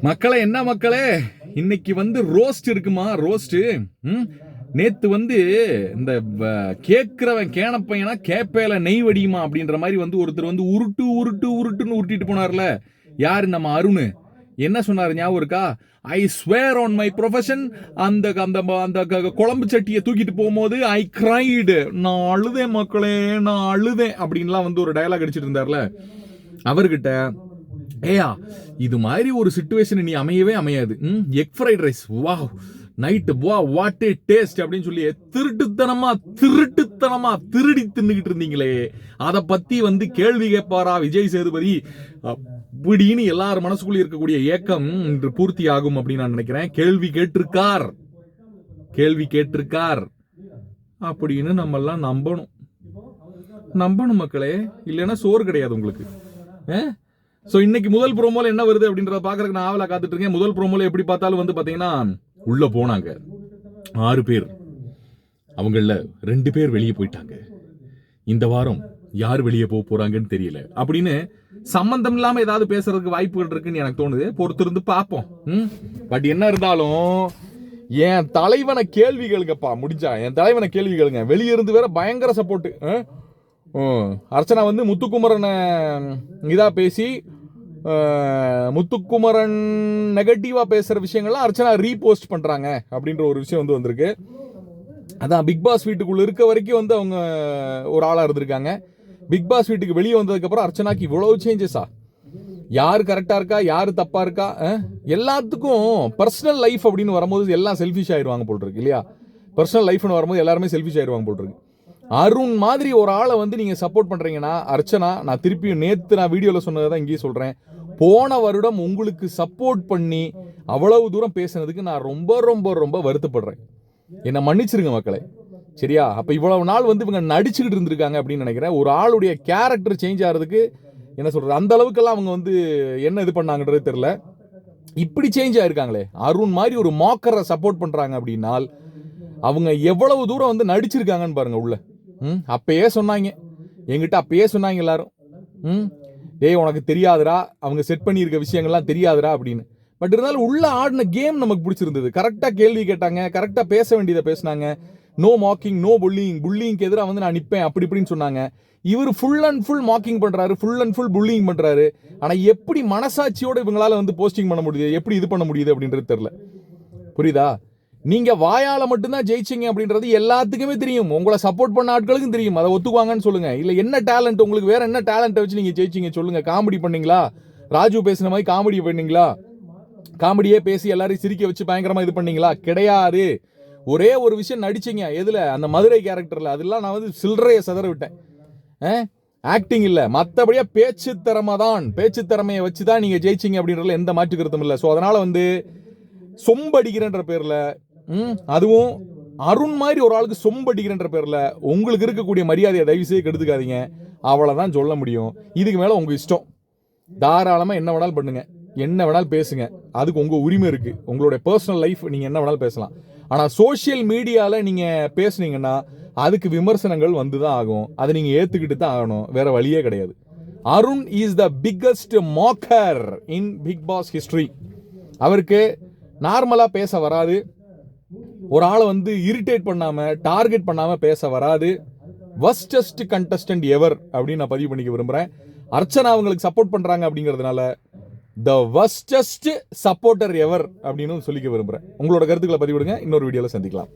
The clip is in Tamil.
மக்களே என்ன மக்களே? இன்னைக்கு வந்து ரோஸ்ட் இருக்குமா? ரோஸ்ட்டு ம்? நேற்று வந்து இந்த வ- கேனப்பையனா கேப்பையில நெய் வடியுமா அப்படின்ற மாதிரி வந்து ஒருத்தர் வந்து உருட்டு உருட்டு உருட்டுன்னு உருட்டிட்டு போனார்ல. யார் நம்ம அருண்? என்ன சொன்னார்? ஞாபகம் இருக்கா? I swear on my profession அந்த அந்த அந்த க- குழம்பு சட்டியை தூக்கிட்டு போகும்போது ஐ கிரைடு நான் அழுதேன் மக்களே நான் அழுதேன். அப்படின்லாம் வந்து ஒரு டயலாக் அடிச்சிட்டு இருந்தார்ல. அவர்கிட்ட ஏயா இது மாதிரி ஒரு சுச்சுவேஷன் நீ அமையவே அமையாது. ம் egg fried rice wow night வா வாட் ஏ டேஸ்ட் அப்படின்னு சொல்லி திருட்டுத்தனமா திருட்டுத்தனமா திருடி தின்னுகிட்டு இருந்தீங்களே. அதை பத்தி வந்து கேள்வி கேட்பாரா விஜய் சேதுபதி? அப்படின்னு எல்லார் மனசுக்குள்ளே இருக்கக்கூடிய ஏக்கம் இன்று பூர்த்தி ஆகும் அப்படின்னு நான் நினைக்கிறேன். கேள்வி கேட்டிருக்கார். கேள்வி கேட்டிருக்கார். அப்படின்னு நம்மெல்லாம் நம்பணும். நம்பணும் மக்களே. இல்லைன்னா சோறு கிடையாது உங்களுக்கு. ஸோ இன்னைக்கு முதல் ப்ரோமோல என்ன வருது அப்படின்றத பாக்குறதுக்கு நான் ஆவலா காத்துட்டு இருக்கேன். முதல் ப்ரோமோல எப்படி பார்த்தாலும் வந்து பாத்தீங்கன்னா உள்ள போனாங்க. ஆறு பேர். அவங்கள ரெண்டு பேர் வெளியே போயிட்டாங்க. இந்த வாரம் யார் வெளியே போக போறாங்கன்னு தெரியல. அப்படின்னு சம்பந்தம் இல்லாம ஏதாவது பேசுறதுக்கு வாய்ப்புகள் இருக்குன்னு எனக்கு தோணுது. பொறுத்திருந்து பார்ப்போம். ம்? பட் என்ன இருந்தாலும் என் தலைவனை கேள்வி கேளுங்கப்பா. முடிஞ்சா? என் தலைவனை கேள்வி கேளுங்க. வெளியே இருந்து வேற பயங்கர சப்போர்ட் அர்ச்சனா வந்து முத்துக்குமரனை இதாக பேசி முத்துக்குமரன் நெகட்டிவாக பேசுகிற விஷயங்கள்லாம் அர்ச்சனா ரீபோஸ்ட் பண்ணுறாங்க அப்படின்ற ஒரு விஷயம் வந்து வந்திருக்கு. அதான் பிக் பாஸ் வீட்டுக்குள்ளே இருக்க வரைக்கும் வந்து அவங்க ஒரு ஆளாக இருந்திருக்காங்க. பிக் பாஸ் வீட்டுக்கு வெளியே வந்ததுக்கப்புறம் அர்ச்சனாக்கு இவ்வளோ சேஞ்சஸா யார் கரெக்டாக இருக்கா? யார் தப்பாக இருக்கா? எல்லாத்துக்கும் பர்சனல் லைஃப் அப்படின்னு வரும்போது எல்லாம் செல்ஃபிஷ் ஆயிடுவாங்க போல் இருக்கு இல்லையா? பர்சனல் லைஃப்னு வரும்போது எல்லாருமே செல்ஃபிஷ் ஆயிடுவாங்க போல் இருக்கு. அருண் மாதிரி ஒரு ஆளை வந்து நீங்கள் சப்போர்ட் பண்ணுறீங்கன்னா அர்ச்சனா நான் திருப்பியும் நேற்று நான் வீடியோவில் சொன்னதை தான் இங்கேயும் சொல்கிறேன் போன வருடம் உங்களுக்கு சப்போர்ட் பண்ணி அவ்வளவு தூரம் பேசுனதுக்கு நான் ரொம்ப ரொம்ப ரொம்ப வருத்தப்படுறேன். என்னை மன்னிச்சிருங்க மக்களை. சரியா? அப்போ இவ்வளவு நாள் வந்து இவங்க நடிச்சுக்கிட்டு இருந்திருக்காங்க அப்படின்னு நினைக்கிறேன். ஒரு ஆளுடைய கேரக்டர் சேஞ்ச் ஆகிறதுக்கு என்ன சொல்கிறது அந்த அளவுக்கெல்லாம் அவங்க வந்து என்ன இது பண்ணாங்கன்றது தெரில இப்படி சேஞ்ச் ஆயிருக்காங்களே. அருண் மாதிரி ஒரு மாக்கரை சப்போர்ட் பண்ணுறாங்க அப்படின்னால் அவங்க எவ்வளவு தூரம் வந்து நடிச்சிருக்காங்கன்னு பாருங்க உள்ள. ம் அப்பயே சொன்னாங்க. எங்கிட்ட அப்பயே சொன்னாங்க எல்லாரும். ம் டேய் உனக்கு தெரியாதுடா. அவங்க செட் பண்ணியிருக்க விஷயங்கள்லாம் தெரியாதுடா அப்படின்னு. பட் இருந்தாலும் உள்ள ஆடின கேம் நமக்கு பிடிச்சிருந்தது. கரெக்டாக கேள்வி கேட்டாங்க. கரெக்டாக பேச வேண்டியதை பேசினாங்க. நோ மாக்கிங் நோ புல்லிங் புல்லிங்க்கு எதிராக வந்து நான் நிற்பேன் அப்படி இப்படின்னு சொன்னாங்க. இவர் ஃபுல் அண்ட் ஃபுல் மாக்கிங் பண்ணுறாரு ஃபுல் அண்ட் ஃபுல் புல்லிங் பண்ணுறாரு ஆனால் எப்படி மனசாட்சியோடு இவங்களால் வந்து போஸ்டிங் பண்ண முடியுது? எப்படி இது பண்ண முடியுது அப்படின்றது தெரில புரியுதா? நீங்க வாயால மட்டும்தான் ஜெயிச்சீங்க அப்படின்றது எல்லாத்துக்குமே தெரியும். உங்களை சப்போர்ட் பண்ண ஆட்களுக்கும் தெரியும். அதை ஒத்துக்குவாங்கன்னு சொல்லுங்க. இல்ல என்ன டேலண்ட் உங்களுக்கு வேற என்ன டேலண்ட்டை வச்சு நீங்க ஜெயிச்சீங்க சொல்லுங்க. காமெடி பண்ணீங்களா? ராஜு பேசுன மாதிரி காமெடி பண்ணீங்களா? காமெடியே பேசி எல்லாரையும் சிரிக்க வச்சு பயங்கரமா இது பண்ணீங்களா? கிடையாது. ஒரே ஒரு விஷயம் நடிச்சீங்க. எதுல? அந்த மதுரை கேரக்டர்ல அதெல்லாம் நான் வந்து சில்லறைய சதற விட்டேன். ஆக்டிங் இல்லை. மத்தபடியா பேச்சு திறமை தான் பேச்சு திறமையை வச்சு தான் நீங்கள் ஜெயிச்சிங்க அப்படின்றதுல எந்த மாற்று கருத்தும் இல்லை. ஸோ அதனால் வந்து சொம்படிக்கிறன்ற பேரில் அதுவும் அருண் மாதிரி ஒரு ஆளுக்கு சொம்படிக்கிறன்ற பேரில் உங்களுக்கு இருக்கக்கூடிய மரியாதையை தயவு செய்து கெடுத்துக்காதீங்க. அவ்வளோதான் சொல்ல முடியும். இதுக்கு மேலே உங்கள் இஷ்டம். தாராளமாக என்ன வேணாலும் பண்ணுங்க. என்ன வேணாலும் பேசுங்க. அதுக்கு உங்கள் உரிமை இருக்குது உங்களுடைய பர்சனல் லைஃப் நீங்கள் என்ன வேணாலும் பேசலாம். ஆனால் சோஷியல் மீடியாவில் நீங்கள் பேசுனீங்கன்னா அதுக்கு விமர்சனங்கள் வந்து தான் ஆகும். அதை நீங்கள் ஏற்றுக்கிட்டு தான் ஆகணும். வேறு வழியே கிடையாது. Arun is the biggest mocker in Bigg Boss history அவருக்கு நார்மலாக பேச வராது. ஒரு ஆளை வந்து இரிட்டேட் பண்ணாம டார்கெட் பண்ணாம பேச வராது. வஸ்டஸ்ட் கண்டஸ்டன்ட் எவர் அப்படின்னு நான் பதிவு பண்ணிக்க விரும்புறேன். அர்ச்சனா அவங்களுக்கு சப்போர்ட் பண்றாங்க அப்படிங்கிறதுனால த வஸ்டஸ்ட் சப்போர்ட்டர் எவர் அப்படின்னு சொல்லிக்க விரும்புறேன். உங்களோட கருத்துக்களை பதிவிடுங்க. இன்னொரு வீடியோவில் சந்திக்கலாம்.